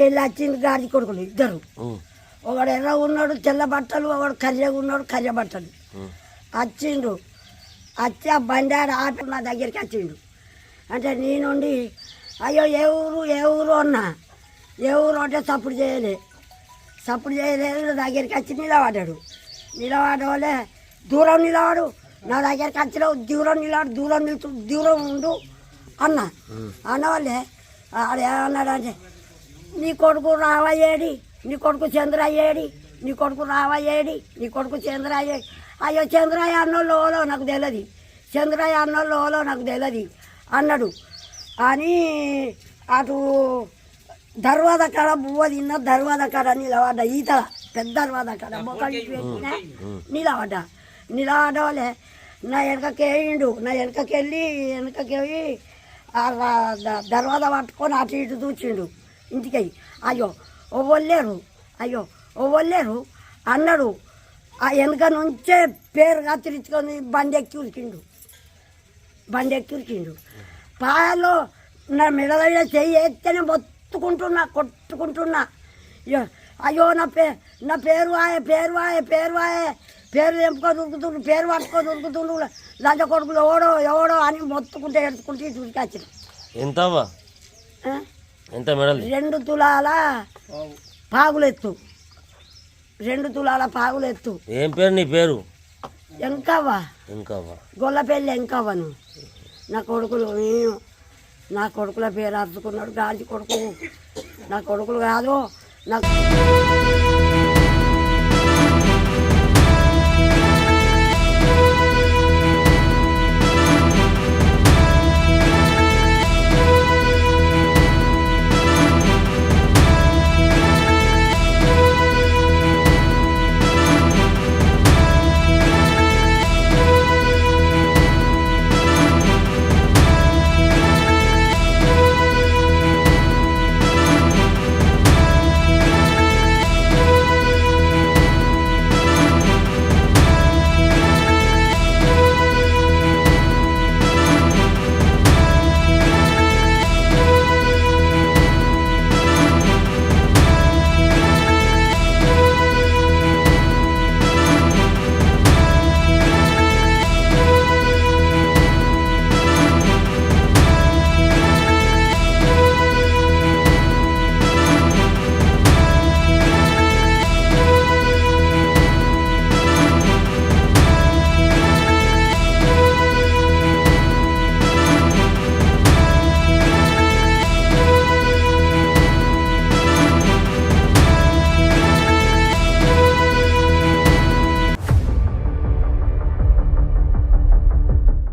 వెళ్ళి వచ్చింది గాడి కొడుకులు ఇద్దరు. ఒకడు ఎర్ర ఉన్నాడు తెల్ల బట్టలు ఒకడు కర్రెగా ఉన్నాడు కర్రె బట్టలు. వచ్చిండు. వచ్చి ఆ బండి ఆడ ఆట నా దగ్గరికి వచ్చిండు. అంటే నేనుండి అయ్యో ఏ ఊరు ఏ ఊరు అన్నా? ఏ ఊరు అంటే సప్పుడు చేయలే. సప్పుడు చేయలేదు నా దగ్గరికి వచ్చి నిలబడ్డాడు. నిలబడవలే దూరం నిలబడు నా దగ్గరికి వచ్చినావు దూరం నిలబడు దూరం నిలుచు దూరం ఉండు అన్న. అన్నవాళ్ళే ఆడ ఏమన్నాడంటే నీ కొడుకు రావయ్యేడి నీ కొడుకు చంద్రయ్యేడి నీ కొడుకు రావయ్యేడి నీ కొడుకు చంద్రయ్య. అయ్యో చంద్రయ్య అన్నోళ్ళు ఓలో నాకు తెలియదు చంద్రయ్య అన్నోళ్ళు ఓలో నాకు తెలియదు అన్నాడు. అని అటు దర్వాద కాడ బువ్వ తిన్న దర్వాద కాడ నిలబడ్డ ఈత పెద్ద దర్వాద కాడ మొక్కలు పెట్టిన నిలబడ్డ. నిలబడవలే నా వెనకకి వేయిండు నా వెనకకి వెళ్ళి వెనకకి వెళ్ళి ఆ రా- ద- దర్వాజ పట్టుకొని అటు ఇటు చూచిండు ఇంటికి అయ్యో ఓవలేరు అయ్యో ఓవలేరు అన్నాడు. ఆ వెనక నుంచే పేరు కత్తిరించుకొని బండి ఎక్కి ఉరికిండు. బండి ఎక్కి ఉరికిండు. పాయలో నా మెడలో చెయ్యి ఎత్తేనే మొత్తుకుంటున్నా కొట్టుకుంటున్నా. అయ్యో అయ్యో నా పే నా పేరు వాయే పేరు వాయే పేరు వాయే పేరు తెంపుకొని ఉరుకుతుండు పేరు పట్టుకొని ఉరుకుతుండు లంచ కొడుకులు ఎవడో ఎవడో అని మొత్తుకుంటే ఎడుచుకుంటే ఇటు ఉరికొచ్చిన ఎంత మెడల్? రెండు తులాల పాగులెత్తు. రెండు తులాల పాగులెత్తు. ఏం పేరు నీ పేరు? ఎంకవ్వా. ఇంకా అవ్వా గొల్లపల్లి ఎంకవ్వను. నా కొడుకులు నేను నా కొడుకుల పేరు అర్చుకున్నాడు గాడి కొడుకు. నా కొడుకులు కాదు నా